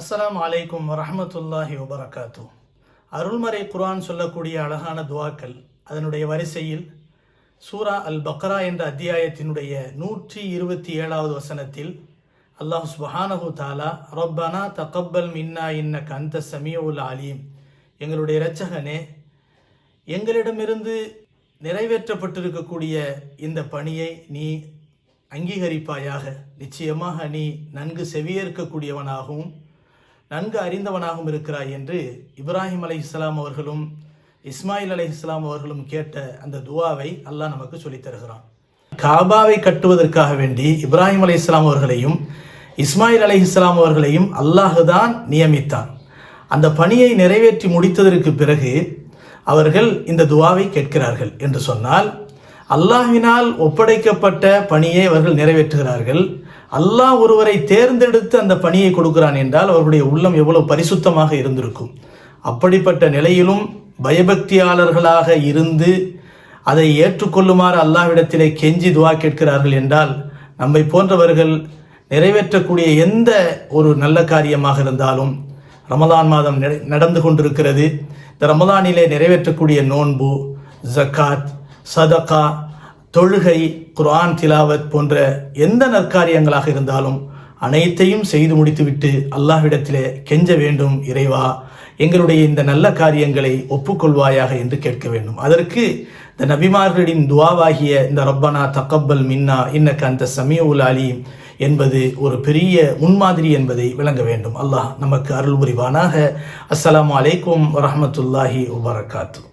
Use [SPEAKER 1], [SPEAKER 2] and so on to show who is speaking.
[SPEAKER 1] அஸ்லாம் அலைக்கும் வரமத்துல்லாஹி வபரகாத்து. அருள்மறை குரான் சொல்லக்கூடிய அழகான துவாக்கள் அதனுடைய வரிசையில் சூரா அல் பக்ரா என்ற அத்தியாயத்தினுடைய நூற்றி இருபத்தி ஏழாவது வசனத்தில் அல்லாஹ் சுபஹானஹு தாலா ரொப்பனா தகப்பல் மின்னா இன்ன கந்த சமியுல் அலீம். எங்களுடைய இரட்சகனே எங்களிடமிருந்து நிறைவேற்றப்பட்டிருக்கக்கூடிய இந்த பணியை நீ அங்கீகரிப்பாயாக நிச்சயமாக நீ நன்கு செவியேற்கக்கூடியவனாகவும் நன்கு அறிந்தவனாகவும் இருக்கிறாய் என்று இப்ராஹிம் அலை இஸ்லாம் அவர்களும் இஸ்மாயில் அலை இஸ்லாம் அவர்களும் கேட்ட அந்த துவாவை அல்லாஹ் நமக்கு சொல்லித் தருகிறான். காபாவை கட்டுவதற்காக வேண்டி இப்ராஹிம் அலை இஸ்லாம் அவர்களையும் இஸ்மாயில் அலை இஸ்லாம் அவர்களையும் அல்லாஹுதான் நியமித்தான். அந்த பணியை நிறைவேற்றி முடித்ததற்கு பிறகு அவர்கள் இந்த துவாவை கேட்கிறார்கள் என்று சொன்னால் அல்லாஹினால் ஒப்படைக்கப்பட்ட பணியை அவர்கள் நிறைவேற்றுகிறார்கள். அல்லாஹ் ஒருவரை தேர்ந்தெடுத்து அந்த பணியை கொடுக்கிறான் என்றால் அவர்களுடைய உள்ளம் எவ்வளவு பரிசுத்தமாக இருந்திருக்கும். அப்படிப்பட்ட நிலையிலும் பயபக்தியாளர்களாக இருந்து அதை ஏற்றுக்கொள்ளுமாறு அல்லாவிடத்திலே கெஞ்சி துவா கேட்கிறார்கள் என்றால் நம்மை போன்றவர்கள் நிறைவேற்றக்கூடிய எந்த ஒரு நல்ல காரியமாக இருந்தாலும் ரமலான் மாதம் நடந்து கொண்டிருக்கிறது. இந்த ரமலானிலே நிறைவேற்றக்கூடிய நோன்பு ஜக்காத் சதகா தொழுகை குரான் திலாவத் போன்ற எந்த நற்காரியங்களாக இருந்தாலும் அனைத்தையும் செய்து முடித்துவிட்டு அல்லாஹ்விடத்திலே கெஞ்ச வேண்டும் இறைவா. எங்களுடைய இந்த நல்ல காரியங்களை ஒப்புக்கொள்வாயாக என்று கேட்க வேண்டும். அதற்கு இந்த நபிமார்களின் துவாவாகிய இந்த ரப்பனா தக்கப்பல் மின்னா இன்னக்கு அந்த சமய அலீம் என்பது ஒரு பெரிய முன்மாதிரி என்பதை விளங்க வேண்டும். அல்லாஹ் நமக்கு அருள் புரிவானாக. அஸ்லாம் அலைக்கும் வரமத்துல்லாஹி வபரகாத்து